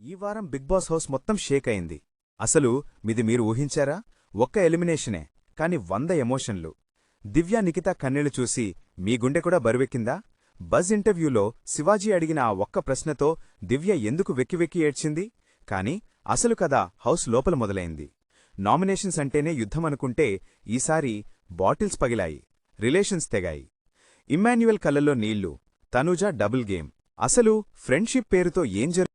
ఈ వారం big boss house మొత్తం షేక్ అయింది. అసలు మిది మీరు ఊహించారా? ఒక్క ఎలిమినేషనే కాని వంద ఎమోషన్లు. దివ్య నిఖిత కన్నెలు చూసి మీ గుండె కూడా బరువెక్కిందా? బజ్ ఇంటర్వ్యూలో శివాజీ అడిగిన ఆ ఒక్క ప్రశ్నతో దివ్య ఎందుకు వెక్కి వెక్కి ఏడ్చింది? కాని అసలు కథ హౌస్ లోపల మొదలైంది. నామినేషన్స్ అంటేనే యుద్ధమనుకుంటే ఈసారి బాటిల్స్ పగిలాయి రిలేషన్స్ తెగాయి. ఇమ్మాన్యుయల్ కళ్ళల్లో నీళ్ళు తనూజ డబుల్ గేమ్. అసలు ఫ్రెండ్షిప్ పేరుతో ఏం జరుగుతుంది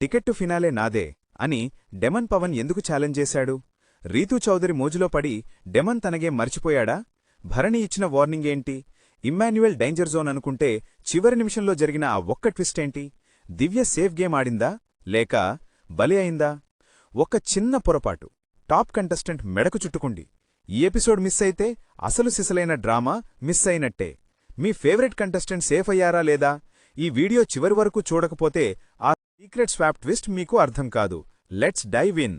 టికెట్టు ఫినాలే నాదే అని డెమన్ పవన్ ఎందుకు ఛాలెంజ్ చేశాడు? రీతూ చౌదరి మోజులో పడి డెమన్ తనగే మర్చిపోయాడా? భరణి ఇచ్చిన వార్నింగ్ ఏంటి? ఇమ్మాన్యుయల్ డేంజర్ జోన్ అనుకుంటే చివరి నిమిషంలో జరిగిన ఆ ఒక్క ట్విస్ట్ ఏంటి? దివ్య సేఫ్ గేమ్ ఆడిందా? లేక బలి అయిందా? ఒక చిన్న పొరపాటు. టాప్ కంటెస్టెంట్ మెడకు చుట్టుకుండి ఈ ఎపిసోడ్ మిస్ అయితే అసలు సిసలైన డ్రామా మిస్ అయినట్టే. మీ ఫేవరెట్ కంటెస్టెంట్ సేఫ్ అయ్యారా లేదా? ఈ వీడియో చివరి వరకు చూడకపోతే సీక్రెట్ స్వాప్ ట్విస్ట్ మీకు అర్థం కాదు. Let's dive in.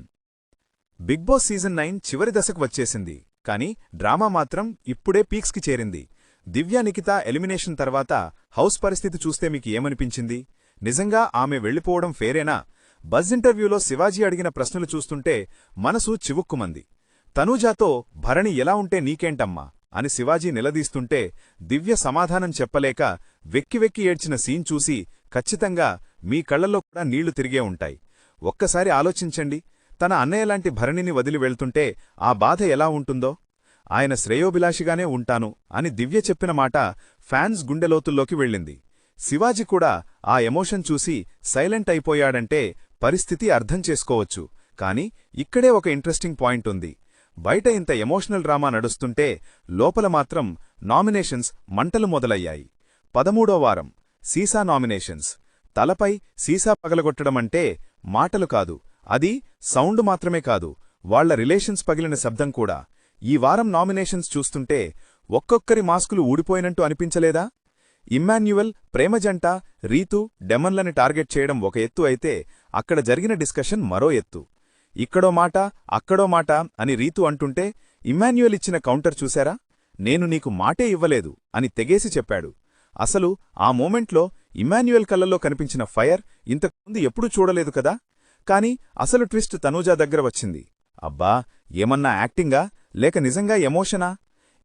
Bigg Boss season nine చివరి దశకు వచ్చేసింది. కానీ డ్రామా మాత్రం ఇప్పుడే పీక్స్కి చేరింది. దివ్య నిఖిత ఎలిమినేషన్ తర్వాత హౌస్ పరిస్థితి చూస్తే మీకు ఏమనిపించింది? నిజంగా ఆమె వెళ్ళిపోవడం ఫేరేనా? బజ్ ఇంటర్వ్యూలో శివాజీ అడిగిన ప్రశ్నలు చూస్తుంటే మనసు చివుక్కుమంది. తనూజాతో భరణి ఎలా ఉంటే నీకేంటమ్మా? అని శివాజీ నిలదీస్తుంటే దివ్య సమాధానం చెప్పలేక వెక్కి వెక్కి ఏడ్చిన సీన్ చూసి ఖచ్చితంగా మీ కళ్ళలో కూడా నీళ్ళు తిరిగే ఉంటాయి. ఒక్కసారి ఆలోచించండి. తన అన్నయ్యలాంటి భరణిని వదిలి వెళ్తుంటే ఆ బాధ ఎలా ఉంటుందో? ఆయన శ్రేయోభిలాషిగానే ఉంటాను అని దివ్య చెప్పిన మాట ఫ్యాన్స్ గుండెలోతుల్లోకి వెళ్ళింది. శివాజీ కూడా ఆ ఎమోషన్ చూసి సైలెంట్ అయిపోయాడంటే పరిస్థితి అర్థం చేసుకోవచ్చు. కాని ఇక్కడే ఒక ఇంట్రెస్టింగ్ పాయింట్ ఉంది. బయట ఇంత ఎమోషనల్ డ్రామా నడుస్తుంటే లోపల మాత్రం నామినేషన్స్ మంటలు మొదలయ్యాయి. పదమూడో వారం. సీసా నామినేషన్స్. తలపై సీసా పగలగొట్టడమంటే మాటలు కాదు. అది సౌండ్ మాత్రమే కాదు. వాళ్ళ రిలేషన్స్ పగిలిన శబ్దం కూడా. ఈ వారం నామినేషన్స్ చూస్తుంటే ఒక్కొక్కరి మాస్కులు ఊడిపోయినట్టు అనిపించలేదా? ఇమ్మాన్యువల్ ప్రేమజంట రీతు డెమన్లని టార్గెట్ చేయడం ఒక ఎత్తు అయితే అక్కడ జరిగిన డిస్కషన్ మరో ఎత్తు. ఇక్కడో మాట అక్కడో మాట అని రీతు అంటుంటే ఇమ్మాన్యువల్ ఇచ్చిన కౌంటర్ చూశారా? నేను నీకు మాటే ఇవ్వలేదు అని తెగేసి చెప్పాడు. అసలు ఆ మూమెంట్లో ఇమాన్యుయల్ కళ్ళల్లో కనిపించిన ఫైర్ ఇంతకుముందు ఎప్పుడూ చూడలేదు కదా? కాని అసలు ట్విస్ట్ తనూజా దగ్గర వచ్చింది. అబ్బా ఏమన్నా యాక్టింగా? లేక నిజంగా ఎమోషనా?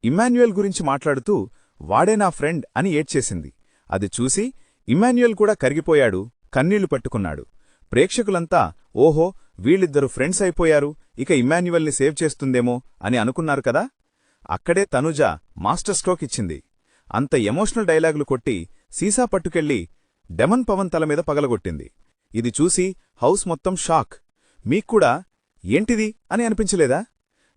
ఇమాన్యుయల్ గురించి మాట్లాడుతూ వాడే నా ఫ్రెండ్ అని ఏడ్చేసింది. అది చూసి ఇమాన్యుయల్ కూడా కరిగిపోయాడు కన్నీళ్ళు పట్టుకున్నాడు. ప్రేక్షకులంతా ఓహో వీళ్ళిద్దరు ఫ్రెండ్స్ అయిపోయారు ఇక ఇమాన్యువల్ని సేవ్ చేస్తుందేమో అని అనుకున్నారు కదా? అక్కడే తనుజ మాస్టర్ స్ట్రోక్ ఇచ్చింది. అంత ఎమోషనల్ డైలాగులు కొట్టి సీసా పట్టుకెళ్ళి డెమన్ పవన్ తల మీద పగలగొట్టింది. ఇది చూసి హౌస్ మొత్తం షాక్. మీక్కూడా ఏంటిది అని అనిపించలేదా?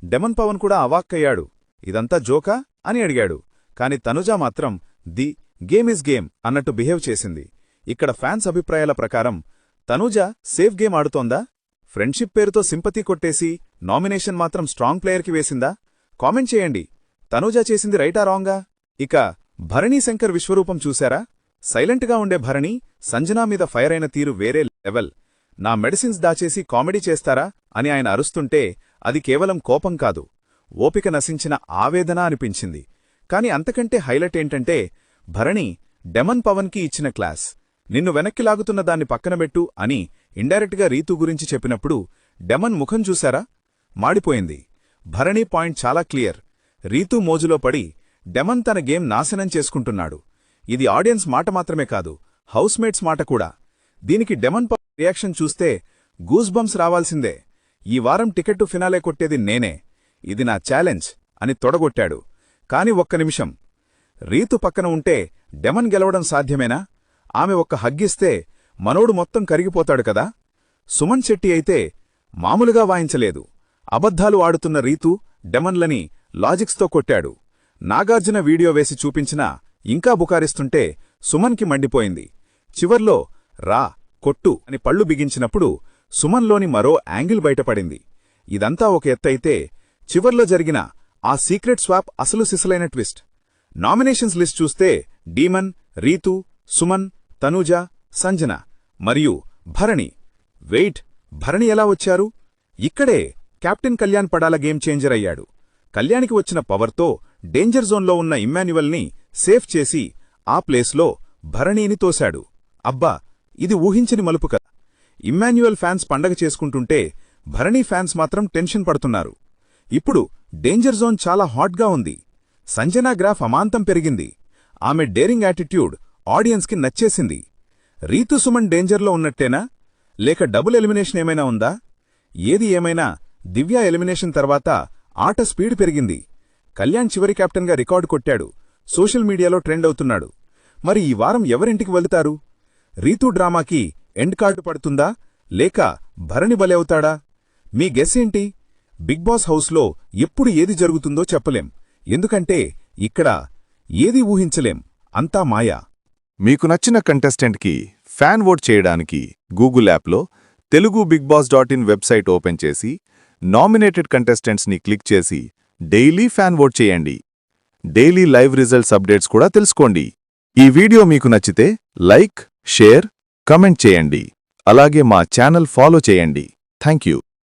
డెమన్ పవన్ కూడా అవాక్కయ్యాడు. ఇదంతా జోకా అని అడిగాడు. కాని తనుజా మాత్రం ది గేమ్ ఇస్ గేమ్ అన్నట్టు బిహేవ్ చేసింది. ఇక్కడ ఫ్యాన్స్ అభిప్రాయాల ప్రకారం తనూజ సేఫ్ గేమ్ ఆడుతోందా? ఫ్రెండ్షిప్ పేరుతో సింపతి కొట్టేసి నామినేషన్ మాత్రం స్ట్రాంగ్ ప్లేయర్కి వేసిందా? కామెంట్ చేయండి. తనుజా చేసింది రైటా రాంగా? ఇక భరణీ శంకర్ విశ్వరూపం చూశారా? సైలెంట్గా ఉండే భరణి సంజనా మీద ఫైర్ అయిన తీరు వేరే లెవెల్. నా మెడిసిన్స్ దాచేసి కామెడీ చేస్తారా? అని ఆయన అరుస్తుంటే అది కేవలం కోపం కాదు. ఓపిక నశించిన ఆవేదన అనిపించింది. కాని అంతకంటే హైలైట్ ఏంటంటే భరణి డెమన్ పవన్కి ఇచ్చిన క్లాస్. నిన్ను వెనక్కి లాగుతున్న దాన్ని పక్కనబెట్టు అని ఇండైరెక్ట్గా రీతు గురించి చెప్పినప్పుడు డెమన్ ముఖం చూశారా? మాడిపోయింది. భరణి పాయింట్ చాలా క్లియర్. రీతూ మోజులో పడి డెమన్ తన గేమ్ నాశనం చేసుకుంటున్నాడు. ఇది ఆడియన్స్ మాట మాత్రమే కాదు హౌస్మేట్స్ మాట కూడా. దీనికి డెమన్ రియాక్షన్ చూస్తే గూస్బంప్స్ రావాల్సిందే. ఈ వారం టికెట్టు ఫినాలే కొట్టేది నేనే. ఇది నా ఛాలెంజ్ అని తొడగొట్టాడు. కాని ఒక్క నిమిషం. రీతు పక్కన ఉంటే డెమన్ గెలవడం సాధ్యమేనా? ఆమె ఒక్క హగ్గిస్తే మనోడు మొత్తం కరిగిపోతాడు కదా? సుమన్ శెట్టి అయితే మామూలుగా వాయించలేదు. అబద్ధాలు ఆడుతున్న రీతు డెమన్లని లాజిక్స్తో కొట్టాడు. నాగార్జున వీడియో వేసి చూపించినా ఇంకా బుకారిస్తుంటే సుమన్కి మండిపోయింది. చివర్లో రా కొట్టు అని పళ్ళు బిగించినప్పుడు సుమన్లోని మరో యాంగిల్ బయటపడింది. ఇదంతా ఒక ఎత్తైతే చివర్లో జరిగిన ఆ సీక్రెట్ స్వాప్ అసలు సిసలైన ట్విస్ట్. నామినేషన్స్ లిస్ట్ చూస్తే డీమన్ రీతు సుమన్ తనూజ సంజన మరియు భరణి. వెయిట్ భరణి ఎలా వచ్చారు? ఇక్కడే captain Kalyan Padala game changer అయ్యాడు. కళ్యాణికి వచ్చిన పవర్తో డేంజర్ జోన్లో ఉన్న ఇమ్మాన్యువల్ని సేఫ్ చేసి ఆ ప్లేస్లో భరణీని తోశాడు. అబ్బా ఇది ఊహించని మలుపు ఇమ్మాన్యువల్ ఫ్యాన్స్ పండగ చేసుకుంటుంటే భరణీ ఫ్యాన్స్ మాత్రం టెన్షన్ పడుతున్నారు. ఇప్పుడు డేంజర్ జోన్ చాలా హాట్గా ఉంది. సంజనా గ్రాఫ్ అమాంతం పెరిగింది. ఆమె డేరింగ్ యాటిట్యూడ్ ఆడియన్స్కి నచ్చేసింది. రీతు సుమన్ డేంజర్లో ఉన్నట్టేనా? లేక డబుల్ ఎలిమినేషన్ ఏమైనా ఉందా? ఏది ఏమైనా దివ్య ఎలిమినేషన్ తర్వాత ఆట స్పీడ్ పెరిగింది. కళ్యాణ్ చివరి కెప్టెన్గా రికార్డు కొట్టాడు. సోషల్ మీడియాలో ట్రెండ్ అవుతున్నాడు. మరి ఈ వారం ఎవరింటికి వెళుతారు? రీతు డ్రామాకి ఎండ్ కార్డు పడుతుందా? లేక భరణి బలి అవుతాడా? మీ గెస్ ఏంటి? బిగ్ బాస్ హౌస్లో ఎప్పుడు ఏది జరుగుతుందో చెప్పలేం. ఎందుకంటే ఇక్కడ ఏది ఊహించలేం. అంతా మాయా. మీకు నచ్చిన కంటెస్టెంట్కి ఫ్యాన్ ఓట్ చేయడానికి గూగుల్ యాప్లో Telugu Bigg Boss dot in website open చేసి నామినేటెడ్ కంటెస్టెంట్స్ని క్లిక్ చేసి డైలీ ఫ్యాన్ ఓట్ చేయండి. డైలీ లైవ్ రిజల్ట్స్ అప్డేట్స్ కూడా తెలుసుకోండి. ఈ వీడియో మీకు నచ్చితే లైక్ షేర్ కమెంట్ చేయండి. అలాగే మా ఛానల్ ఫాలో చేయండి. Thank you.